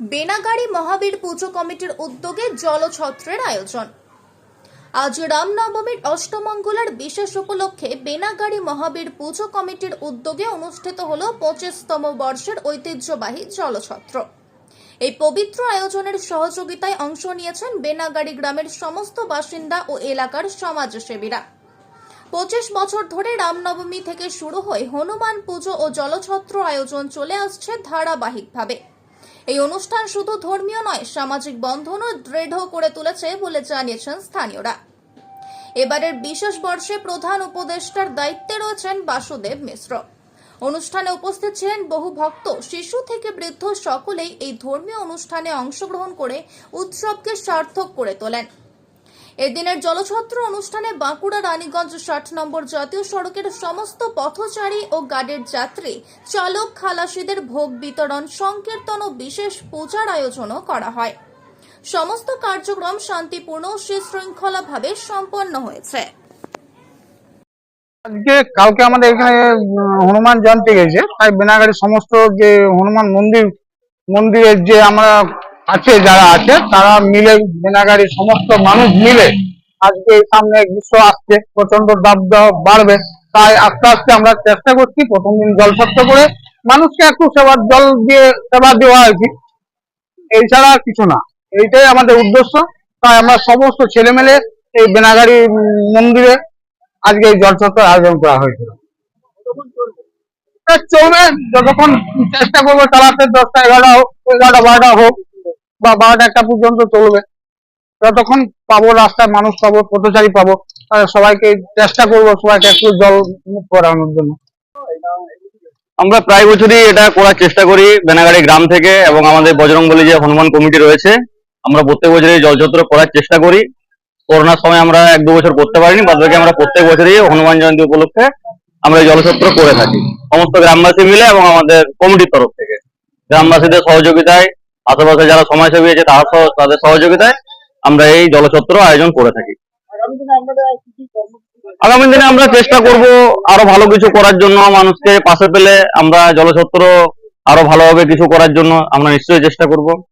বেনাগাড়ি মহাবীর পুজো কমিটির উদ্যোগে জলছত্রের আয়োজন। আজ রামনবমীর অষ্টমঙ্গলার বিশেষ উপলক্ষে বেনাগাড়ি মহাবীর পুজো কমিটির উদ্যোগে অনুষ্ঠিত হল পঁচিশতম বর্ষের ঐতিহ্যবাহী জলছত্র। এই পবিত্র আয়োজনের সহযোগিতায় অংশ নিয়েছেন বেনাগাড়ি গ্রামের সমস্ত বাসিন্দা ও এলাকার সমাজসেবীরা। পঁচিশ বছর ধরে রামনবমী থেকে শুরু হয়ে হনুমান পুজো ও জলছত্র আয়োজন চলে আসছে ধারাবাহিকভাবে। এই অনুষ্ঠান শুধু ধর্মীয় নয়, সামাজিক বন্ধনও দৃঢ় করে তুলেছে বলে জানিয়েছেন স্থানীয়রা। এবারের বিশেষ বর্ষে প্রধান উপদেষ্টার দায়িত্বে রয়েছেন বাসুদেব মিশ্র। অনুষ্ঠানে উপস্থিত ছিলেন বহু ভক্ত, শিশু থেকে বৃদ্ধ সকলেই এই ধর্মীয় অনুষ্ঠানে অংশগ্রহণ করে উৎসবকে সার্থক করে তোলেন। এদিনের জলছত্র অনুষ্ঠানে বাঁকুড়া রানীগঞ্জ ষাট নম্বর জাতীয় সড়কের সমস্ত পথচারী ও গাড়ির যাত্রী, চালক, খালাসিদের ভোগ বিতরণ, সংকীর্তন ও বিশেষ পূজার আয়োজনও করা হয়। সমস্ত কার্যক্রম শান্তিপূর্ণ ও সুশৃঙ্খলাভাবে সম্পন্ন হয়েছে। আজকে কালকে আমাদের এখানে হনুমান জয়ন্তী গেছে। তাই বেনাগাড়ির সমস্ত যে হনুমান মন্দির, মন্দিরের যে আমরা আছে, যারা আছে, তারা মিলে বেনাগাড়ির সমস্ত মানুষ মিলে আজকে সামনে গ্রীষ্ম আসছে প্রচণ্ড দাব দাব বাড়বে। তাই আস্তে আস্তে আমরা চেষ্টা করছি প্রথম দিন জল সত্য করে মানুষকে একটু সেবার জল দিয়ে সেবা দেওয়া আর কি এছাড়া আর কিছু না। এইটাই আমাদের উদ্দেশ্য। তাই আমরা সমস্ত ছেলেমেলে এই বেনাগাড়ি মন্দিরে আজকে এই জলছত্রের আয়োজন করা হয়েছিল চলবে। যতক্ষণ চেষ্টা করব, চালাতে দশটা এগারোটা হোক, এগারোটা বারোটা হোক। বা বারোটা একটা পর্যন্ত চলবে। যতক্ষণ পাবো রাস্তায় মানুষ পাবো, পথচারী পাবো সবাইকে চেষ্টা করব সবাইকে একটু জল করানোর জন্য। আমরা প্রায় বছরই এটা করার চেষ্টা করি বেনাগাড়ি গ্রাম থেকে এবং আমাদের বজরংবলী যে হনুমান কমিটি রয়েছে, আমরা প্রত্যেক বছরই জলছত্র করার চেষ্টা করি। করোনার সময় আমরা এক দু বছর করতে পারিনি, বাদ বাকি আমরা প্রত্যেক বছরই হনুমান জয়ন্তী উপলক্ষে আমরা এই জলছত্র করে থাকি। সমস্ত গ্রামবাসী মিলে এবং আমাদের কমিটির তরফ থেকে। গ্রামবাসীদের সহযোগিতায় আশেপাশে যারা সমাজসেবী আছে তারা তাদের সহযোগিতায় আমরা এই জলছত্র আয়োজন করে থাকি। আগামী দিনে আমরা চেষ্টা করব আরও ভালো কিছু করার জন্য, মানুষকে পাশে পেলে আমরা জলছত্র আরও ভালোভাবে কিছু করার জন্য, আমরা নিশ্চয়ই চেষ্টা করব।